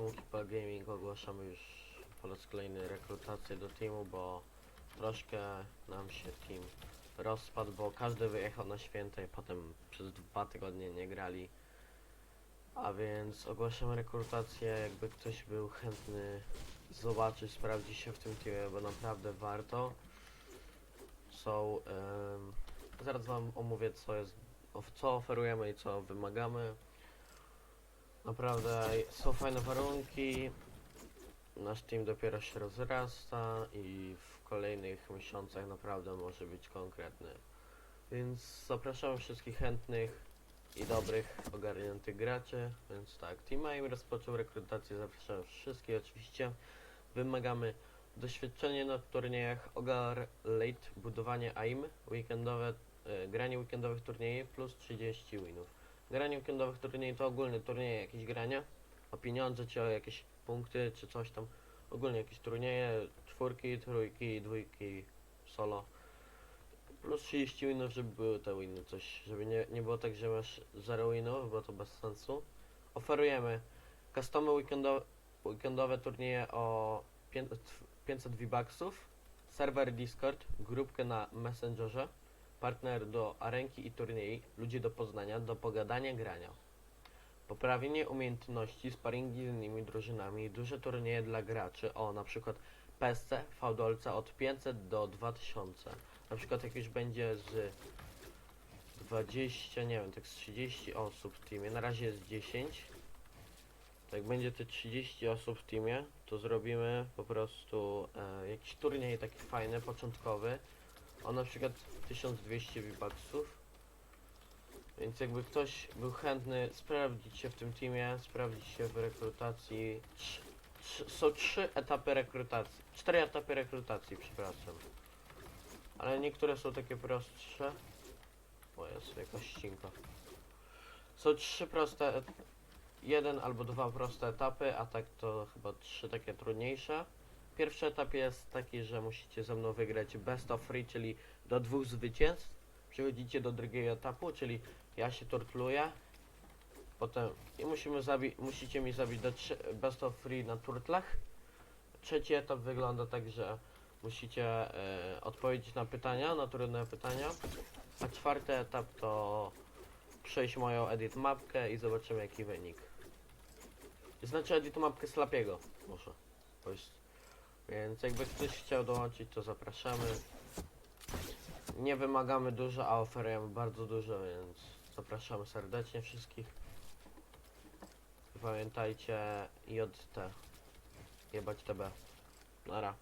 Monkeypal Gaming ogłaszamy już po raz kolejny rekrutację do teamu, bo troszkę nam się team rozpadł, bo każdy wyjechał na święta i potem przez dwa tygodnie nie grali. A więc ogłaszamy rekrutację, jakby ktoś był chętny zobaczyć, sprawdzić się w tym teamie, bo naprawdę warto. Są, em, zaraz wam omówię co jest, co oferujemy i co wymagamy. Naprawdę są fajne warunki. Nasz team dopiero się rozrasta i w kolejnych miesiącach naprawdę może być konkretny. Więc zapraszam wszystkich chętnych i dobrych, ogarniętych graczy. Więc tak, Team AIM rozpoczął rekrutację, zapraszam wszystkich oczywiście. Wymagamy doświadczenie na turniejach OGAR Late, budowanie AIM, weekendowe, e, granie weekendowych turniejów plus 30 winów. Granie weekendowych turniejów to ogólne turnieje, jakieś grania, o pieniądze czy o jakieś punkty czy coś tam. Ogólnie jakieś turnieje, czwórki, trójki, dwójki, solo. Plus 30 winów, żeby były te winy, coś, żeby nie, nie było tak, że masz 0 winów, bo to bez sensu. Oferujemy customy weekendowe, weekendowe turnieje o pię- 500 V-Bucksów, serwer Discord, grupkę na Messengerze, partner do arenki i turniej, ludzie do poznania, do pogadania, grania. Poprawienie umiejętności, sparingi z innymi drużynami, duże turnieje dla graczy, o na przykład PSC, Fałdolca od 500 do 2000. Na przykład jak już będzie z 20, nie wiem, tak z 30 osób w teamie, na razie jest 10. To jak będzie te 30 osób w teamie, to zrobimy po prostu e, jakiś turniej taki fajny, początkowy. O na przykład 1200 V-Bucksów. Więc jakby ktoś był chętny sprawdzić się w tym teamie, sprawdzić się w rekrutacji. Są trzy etapy rekrutacji. Cztery etapy rekrutacji, przepraszam. Ale niektóre są takie prostsze. O jest jakaś ścinka. Są trzy proste, jeden albo dwa proste etapy, a tak to chyba trzy takie trudniejsze. Pierwszy etap jest taki, że musicie ze mną wygrać best of three, czyli do dwóch zwycięstw. Przechodzicie do drugiego etapu, czyli ja się tortluję. Potem i musimy zabić, musicie mi zabić do best of three na turtlach. Trzeci etap wygląda tak, że musicie e, odpowiedzieć na pytania, na trudne pytania. A czwarty etap to przejść moją edit mapkę i zobaczymy jaki wynik. Znaczy edit mapkę Slapiego. To jest. Więc jakby ktoś chciał dołączyć, to zapraszamy. Nie wymagamy dużo, a oferujemy bardzo dużo, więc zapraszamy serdecznie wszystkich. Pamiętajcie JT. Jebać TB. Nara.